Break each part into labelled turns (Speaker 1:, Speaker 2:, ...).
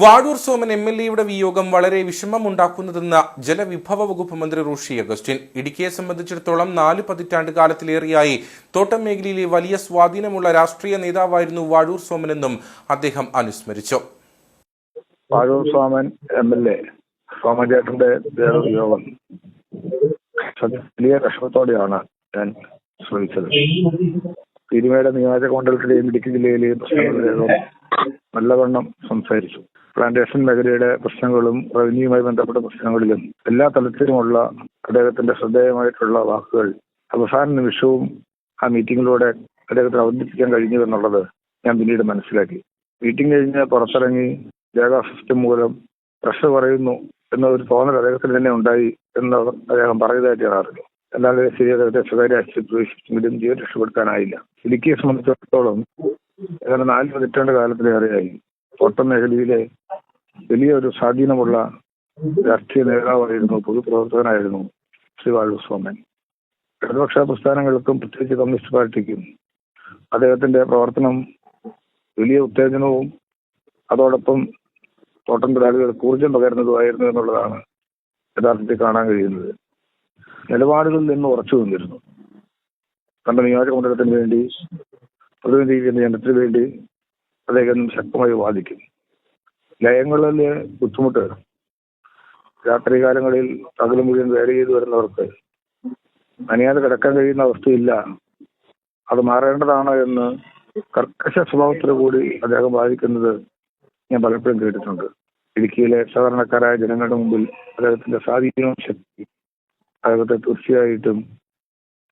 Speaker 1: Vazhoor Soman M L എയുടെ വിയോഗം വളരെ വിഷമമുണ്ടാക്കുന്നതെന്ന് ജലവിഭവ വകുപ്പ് മന്ത്രി റോഷി അഗസ്റ്റിൻ. ഇടുക്കിയെ സംബന്ധിച്ചിടത്തോളം നാല് പതിറ്റാണ്ട് കാലത്തിലേറെയായി തോട്ടം മേഖലയിലെ വലിയ സ്വാധീനമുള്ള രാഷ്ട്രീയ നേതാവായിരുന്നു വാഴൂർ സോമനെന്നും അദ്ദേഹം അനുസ്മരിച്ചു.
Speaker 2: Pazhoor Soman M L A Soman ചേട്ടന്റെ യോഗം വലിയ വിഷമത്തോടെയാണ് ഞാൻ ശ്രമിച്ചത്. തിരുമേട നിയോജക മണ്ഡലത്തിലെയും ഇടുക്കി ജില്ലയിലെയും നല്ലവണ്ണം സംസാരിച്ചു. പ്ലാന്റേഷൻ മേഖലയുടെ പ്രശ്നങ്ങളും റവന്യൂമായി ബന്ധപ്പെട്ട പ്രശ്നങ്ങളിലും എല്ലാ തലത്തിലുമുള്ള അദ്ദേഹത്തിന്റെ ശ്രദ്ധേയമായിട്ടുള്ള വാക്കുകൾ അവസാന നിമിഷവും ആ മീറ്റിംഗിലൂടെ അദ്ദേഹത്തിന് അവതരിപ്പിക്കാൻ കഴിഞ്ഞു എന്നുള്ളത് ഞാൻ പിന്നീട് മനസ്സിലാക്കി. മീറ്റിംഗ് കഴിഞ്ഞ് പുറത്തിറങ്ങി രേഖാ സിസ്റ്റം മൂലം പ്രഷർ പറയുന്നു എന്ന ഒരു തോന്നൽ അദ്ദേഹത്തിന് തന്നെ ഉണ്ടായി എന്ന് അദ്ദേഹം പറയുന്നതായിട്ട് ഞാൻ അറിഞ്ഞു എന്നാൽ ശരി അദ്ദേഹത്തെ സ്വകാര്യ ആശുപത്രി പ്രവേശിച്ചെങ്കിലും ജീവൻ രക്ഷപ്പെടുത്താനായില്ല. ഇടുക്കിയെ സംബന്ധിച്ചിടത്തോളം ഏതാണ്ട് നാല് പതിറ്റാണ്ട് കാലത്തിലേറെയായി. തോട്ടം മേഖലയിലെ വലിയൊരു സ്വാധീനമുള്ള രാഷ്ട്രീയ നേതാവായിരുന്നു പൊതുപ്രവർത്തകനായിരുന്നു ശ്രീ വാഴു സോമൻ ഇടതുപക്ഷ പ്രസ്ഥാനങ്ങൾക്കും പ്രത്യേകിച്ച് കമ്മ്യൂണിസ്റ്റ് പാർട്ടിക്കും അദ്ദേഹത്തിന്റെ പ്രവർത്തനം വലിയ ഉത്തേജനവും അതോടൊപ്പം തോട്ടം തൊഴിലാളികൾക്ക് ഊർജം പകരുന്നതുമായിരുന്നു എന്നുള്ളതാണ് യഥാർത്ഥത്തിൽ കാണാൻ കഴിയുന്നത്. നിലപാടുകളിൽ നിന്ന് ഉറച്ചു നിന്നിരുന്നു. തന്റെ നിയോജക മണ്ഡലത്തിന് വേണ്ടി പ്രതിനിധീകരിക്കുന്ന ജനത്തിന് വേണ്ടി അദ്ദേഹം ശക്തമായി വാദിക്കും. ലയങ്ങളിലെ ബുദ്ധിമുട്ട്. രാത്രികാലങ്ങളിൽ പകൽ മുഴുവൻ വേല ചെയ്തു വരുന്നവർക്ക് അനിയാതെ കിടക്കാൻ കഴിയുന്ന അവസ്ഥയില്ല. അത് മാറേണ്ടതാണ് എന്ന് കർക്കശ സ്വഭാവത്തിൽ കൂടി അദ്ദേഹം വാദിക്കുന്നത് ഞാൻ പലപ്പോഴും കേട്ടിട്ടുണ്ട്. ഇടുക്കിയിലെ സാധാരണക്കാരായ ജനങ്ങളുടെ മുമ്പിൽ അദ്ദേഹത്തിന്റെ സ്വാധീനവും ശക്തി അദ്ദേഹത്തെ തീർച്ചയായിട്ടും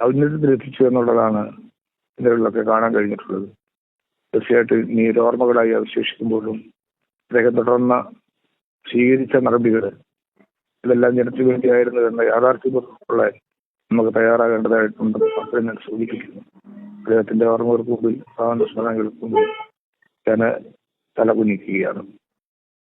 Speaker 2: ഔന്നത്യത്തിലെത്തിച്ചു എന്നുള്ളതാണ് ഇതിലൊക്കെ കാണാൻ കഴിഞ്ഞിട്ടുള്ളത്. തീർച്ചയായിട്ടും ഇനി ഓർമ്മകളായി അവശേഷിക്കുമ്പോഴും അദ്ദേഹം തുടർന്ന് സ്വീകരിച്ച നടപടികൾ ഇതെല്ലാം ജനത്തിനു വേണ്ടിയായിരുന്നു എന്ന യാഥാർത്ഥ്യമുള്ള നമുക്ക് തയ്യാറാകേണ്ടതായിട്ടുണ്ട് അത്രയും ഞാൻ സൂചിപ്പിക്കുന്നു. അദ്ദേഹത്തിന്റെ ഓർമ്മകൾക്ക് മുമ്പിൽ സ്വാതന്ത്ര്യ സ്മരണകൾക്ക് മുമ്പിൽ ഞാൻ തലകുനിക്കുകയാണ്.